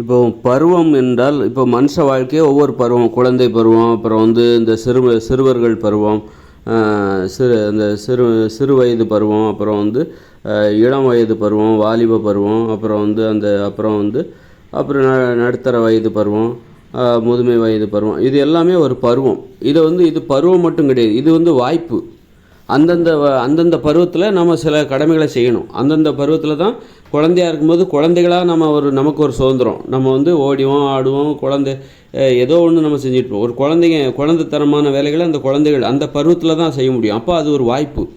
இப்போ பருவம் என்றால் இப்போ மனுஷ வாழ்க்கையே ஒவ்வொரு பருவம். குழந்தை பருவம் அப்புறம் வந்து இந்த சிறு சிறுவர்கள் பருவம் சிறு இந்த சிறு சிறு வயது பருவம் அப்புறம் வந்து இளம் வயது பருவம் வாலிப பருவம் அப்புறம் வந்து அந்த அப்புறம் வந்து அப்புறம் ந நடுத்தர வயது பருவம் முதுமை வயது பருவம். இது எல்லாமே ஒரு பருவம். இதை வந்து இது பருவம் மட்டும் கிடையாது. இது வந்து வாய்ப்பு. அந்தந்த வ- அந்தந்த பருவத்தில் நம்ம சில கடமைகளை செய்யணும். அந்தந்த பருவத்தில் தான் குழந்தையா இருக்கும்போது குழந்தைகளாக நம்ம ஒரு நமக்கு ஒரு சுதந்திரம். நம்ம வந்து ஓடிவோம் ஆடுவோம் குழந்தை ஏதோ ஒன்று நம்ம செஞ்சுட்டு இருப்போம் ஒரு குழந்தைங்க குழந்தைத்தனமான வேலைகளை அந்த குழந்தைகள் அந்த பருவத்தில் தான் செய்ய முடியும். அப்போ அது ஒரு வாய்ப்பு.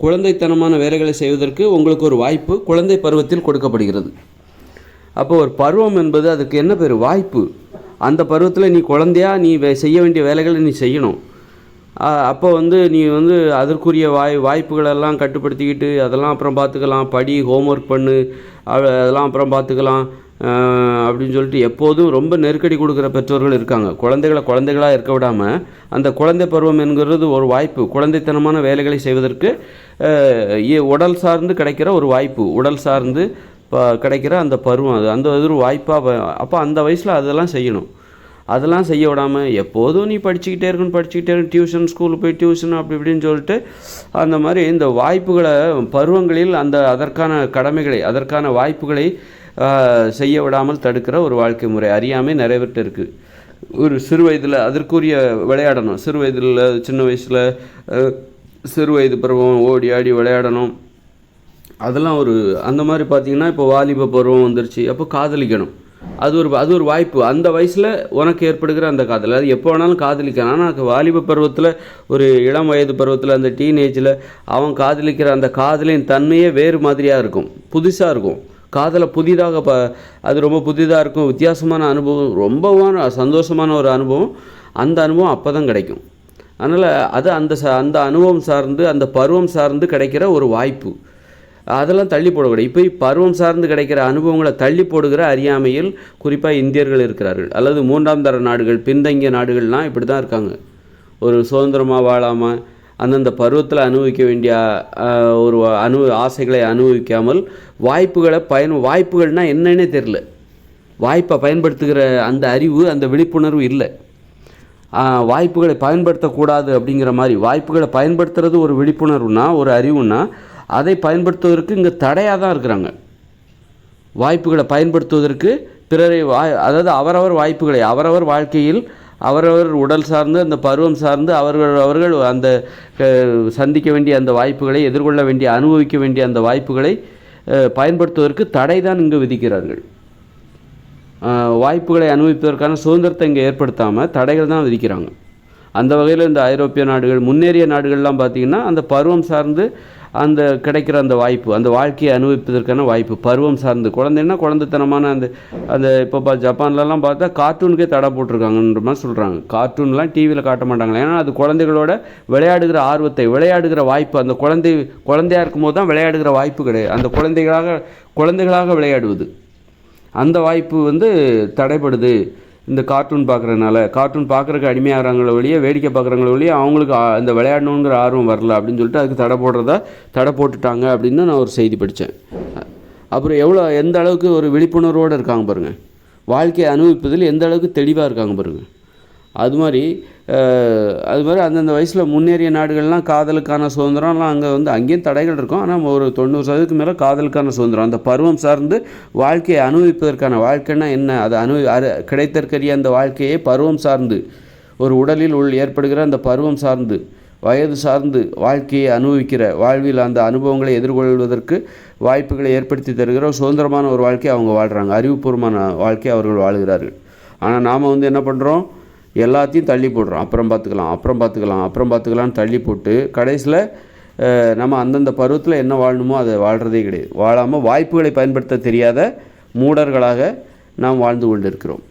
குழந்தைத்தனமான வேலைகளை செய்வதற்கு உங்களுக்கு ஒரு வாய்ப்பு. குழந்தை பருவத்தில் கொடுக்கப்படுகிறது. அப்போ ஒரு பருவம் என்பது அதுக்கு என்ன பேர்? வாய்ப்பு. அந்த பருவத்தில் நீ குழந்தையா நீ வே- செய்ய வேண்டிய வேலைகளை நீ செய்யணும். அப்போ வந்து நீ வந்து அதற்குரிய வாய் வாய்ப்புகளெல்லாம் கட்டுப்படுத்திக்கிட்டு அதெல்லாம் அப்புறம் பார்த்துக்கலாம். படி ஹோம்ஒர்க் பண்ணு அதெல்லாம் அப்புறம் பார்த்துக்கலாம். அப்படின்னு சொல்லிட்டு எப்போதும் ரொம்ப நெருக்கடி கொடுக்குற பெற்றோர்கள் இருக்காங்க. குழந்தைகளை குழந்தைகளாக இருக்க விடாமல் அந்த குழந்தை பருவம் என்கிறது ஒரு வாய்ப்பு. குழந்தைத்தனமான வேலைகளை செய்வதற்கு உடல் சார்ந்து கிடைக்கிற ஒரு வாய்ப்பு. உடல் சார்ந்து ப கிடைக்கிற அந்த பருவம் அது. அந்த இது ஒரு வாய்ப்பாக அப்போ அந்த வயசில் அதெல்லாம் செய்யணும். அதெல்லாம் செய்ய விடாமல் எப்போதும் நீ படிச்சுக்கிட்டே இருக்கணும் படிச்சுக்கிட்டே இருக்கணும். டியூஷன் ஸ்கூலுக்கு போய் டியூஷன் அப்படி இப்படின்னு சொல்லிட்டு அந்த மாதிரி இந்த வாய்ப்புகளை பருவங்களில் அந்த அதற்கான கடமைகளை அதற்கான வாய்ப்புகளை செய்ய விடாமல் தடுக்கிற ஒரு வாழ்க்கை முறை. அறியாமை நிறைய இருக்குது ஒரு சிறு வயதில் அதற்குரிய விளையாடணும். சிறு வயதில் சின்ன வயசில் சிறு வயது பருவம் ஓடி ஆடி விளையாடணும். அதெல்லாம் ஒரு அந்த மாதிரி பார்த்திங்கன்னா இப்போ வாலிப பருவம் வந்துருச்சு. அப்போ காதலிக்கணும். அது ஒரு அது ஒரு வாய்ப்பு. அந்த வயசில் உனக்கு ஏற்படுகிற அந்த காதல். அது எப்போ வேணாலும் காதலிக்கலாம். ஆனால் வாலிப பருவத்தில் ஒரு இளம் வயது பருவத்தில் அந்த டீனேஜில் அவன் காதலிக்கிற அந்த காதலின் தன்மையே வேறு மாதிரியாக இருக்கும். புதுசாக இருக்கும். காதலை புதிதாக ப அது ரொம்ப புதிதாக இருக்கும். வித்தியாசமான அனுபவம் ரொம்பவான சந்தோஷமான ஒரு அனுபவம். அந்த அனுபவம் அப்போ தான் கிடைக்கும். அதனால் அது அந்த ச அந்த அனுபவம் சார்ந்து அந்த பருவம் சார்ந்து கிடைக்கிற ஒரு வாய்ப்பு. அதெல்லாம் தள்ளி போடக்கூடாது. இப்போ பருவம் சார்ந்து கிடைக்கிற அனுபவங்களை தள்ளி போடுகிற அறியாமையில் குறிப்பாக இந்தியர்கள் இருக்கிறார்கள். அல்லது மூன்றாம் தர நாடுகள் பின்தங்கிய நாடுகள்லாம் இப்படி தான் இருக்காங்க. ஒரு சுதந்திரமாக வாழாமல் அந்தந்த பருவத்தில் அனுபவிக்க வேண்டிய ஒரு அனு ஆசைகளை அனுபவிக்காமல் வாய்ப்புகளை பயன் வாய்ப்புகள்னால் என்னன்னே தெரில வாய்ப்பை பயன்படுத்துகிற அந்த அறிவு அந்த விழிப்புணர்வு இல்லை. வாய்ப்புகளை பயன்படுத்தக்கூடாது அப்படிங்கிற மாதிரி வாய்ப்புகளை பயன்படுத்துறது ஒரு விழிப்புணர்வுனா ஒரு அறிவுனா அதை பயன்படுத்துவதற்கு இங்கே தடையாக தான் இருக்கிறாங்க. வாய்ப்புகளை பயன்படுத்துவதற்கு பிறரை வாய் அதாவது அவரவர் வாய்ப்புகளை அவரவர் வாழ்க்கையில் அவரவர் உடல் சார்ந்து அந்த பருவம் சார்ந்து அவர்கள் அவர்கள் அந்த சந்திக்க வேண்டிய அந்த வாய்ப்புகளை எதிர்கொள்ள வேண்டிய அனுபவிக்க வேண்டிய அந்த வாய்ப்புகளை பயன்படுத்துவதற்கு தடை தான் இங்கு விதிக்கிறார்கள். வாய்ப்புகளை அனுபவிப்பதற்கான சுதந்திரத்தை இங்கே ஏற்படுத்தாமல் தடைகள் தான் விதிக்கிறாங்க. அந்த வகையில் இந்த ஐரோப்பிய நாடுகள் முன்னேறிய நாடுகள்லாம் பார்த்திங்கன்னா அந்த பருவம் சார்ந்து அந்த கிடைக்கிற அந்த வாய்ப்பு அந்த வாழ்க்கையை அனுபவிப்பதற்கான வாய்ப்பு பருவம் சார்ந்து. குழந்தைன்னா குழந்தைத்தனமான அந்த அந்த இப்போ பா ஜப்பான்லலாம் பார்த்தா கார்ட்டூனுக்கே தடை போட்டிருக்காங்கன்ற மாதிரி சொல்கிறாங்க கார்ட்டூன்லாம் டிவியில் காட்ட மாட்டாங்களா? ஏன்னா அது குழந்தைகளோட விளையாடுகிற ஆர்வத்தை விளையாடுகிற வாய்ப்பு. அந்த குழந்தை குழந்தையா இருக்கும்போது தான் விளையாடுகிற வாய்ப்பு கிடையாது. அந்த குழந்தைகளாக குழந்தைகளாக விளையாடுவது. அந்த வாய்ப்பு வந்து தடைப்படுது இந்த கார்ட்டூன் பார்க்குறதுனால கார்ட்டூன் பார்க்குறக்கு அடிமையாகிறாங்களோ வழியே வேடிக்கை பார்க்குறாங்களோ வழியே அவங்களுக்கு அந்த இந்த விளையாடணுங்கிற ஆர்வம் வரல அப்படின்னு சொல்லிட்டு அதுக்கு தடை போடுறதா தடை போட்டுட்டாங்க அப்படின்னு நான் ஒரு செய்தி படித்தேன். அப்புறம் எவ்வளோ எந்த அளவுக்கு ஒரு விழிப்புணர்வோடு இருக்காங்க பாருங்கள் வாழ்க்கையை அனுபவிப்பதில் எந்த அளவுக்கு தெளிவாக இருக்காங்க பாருங்கள் அது மாதிரி அது மாதிரி அந்தந்த வயசில் முன்னேறிய நாடுகள்லாம் காதலுக்கான சுதந்திரம்லாம் அங்கே வந்து அங்கேயும் தடைகள் இருக்கும். ஆனால் ஒரு தொண்ணூறு சதவீதத்துக்கு மேலே காதலுக்கான சுதந்திரம். அந்த பருவம் சார்ந்து வாழ்க்கையை அனுபவிப்பதற்கான வாழ்க்கைன்னா என்ன? அது அனு அரு கிடைத்தற்கரிய அந்த வாழ்க்கையை பருவம் சார்ந்து ஒரு உடலில் உள் ஏற்படுகிற அந்த பருவம் சார்ந்து வயது சார்ந்து வாழ்க்கையை அனுபவிக்கிற வாழ்வில் அந்த அனுபவங்களை எதிர்கொள்வதற்கு வாய்ப்புகளை ஏற்படுத்தி தருகிற சுதந்திரமான ஒரு வாழ்க்கையை அவங்க வாழ்கிறாங்க அறிவுபூர்வமான வாழ்க்கையை அவர்கள் வாழ்கிறார்கள். ஆனால் நாம் வந்து என்ன பண்ணுறோம் எல்லாத்தையும் தள்ளி போடுறோம். அப்புறம் பார்த்துக்கலாம் அப்புறம் பார்த்துக்கலாம் அப்புறம் பார்த்துக்கலாம்னு தள்ளி போட்டு கடைசியில் நம்ம அந்தந்த பருவத்தில் என்ன வாழணுமோ அதை வாழ்கிறதே கிடையாது. வாழாமல் வாய்ப்புகளை பயன்படுத்த தெரியாத மூடர்களாக நாம் வாழ்ந்து கொண்டிருக்கிறோம்.